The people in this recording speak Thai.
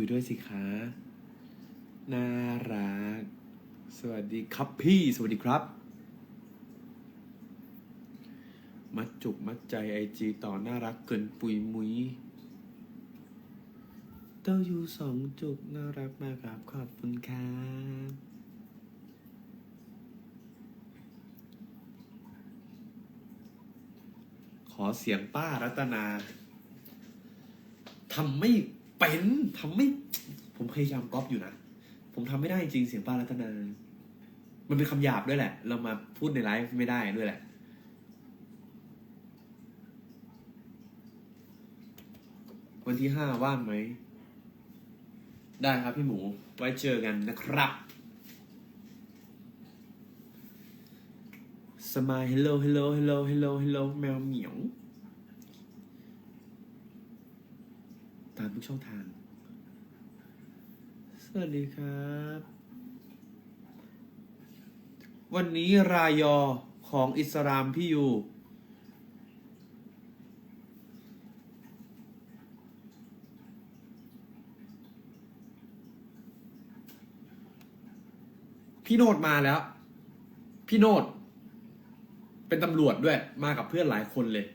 คุยด้วยสิคะ น่ารัก สวัสดีครับพี่ สวัสดีครับ มัดจุกมัดใจไอจีต่อน่ารักเกินปุยมุยเต้าอยู่สองจุกน่ารักมากครับ ขอบคุณครับขอเสียงป้ารัตนาทำไม่ เป็นทำไม่ ผมพยายามก๊อปอยู่นะ ผมทำไม่ได้จริงเสียงป้ารัตนา มันเป็นคำหยาบด้วยแหละ เรามาพูดในไลฟ์ไม่ได้ด้วยแหละ วันที่ห้าว่างไหม ได้ครับพี่หมู ไว้เจอกันนะครับสมาย hello hello hello hello hello แมวเหมียว ตามทุกช่องทาง สวัสดีครับ วันนี้รายอของอิสลามพี่อยู่พี่โนดมาแล้ว พี่โนดเป็นตำรวจด้วย มากับเพื่อนหลายคนเลย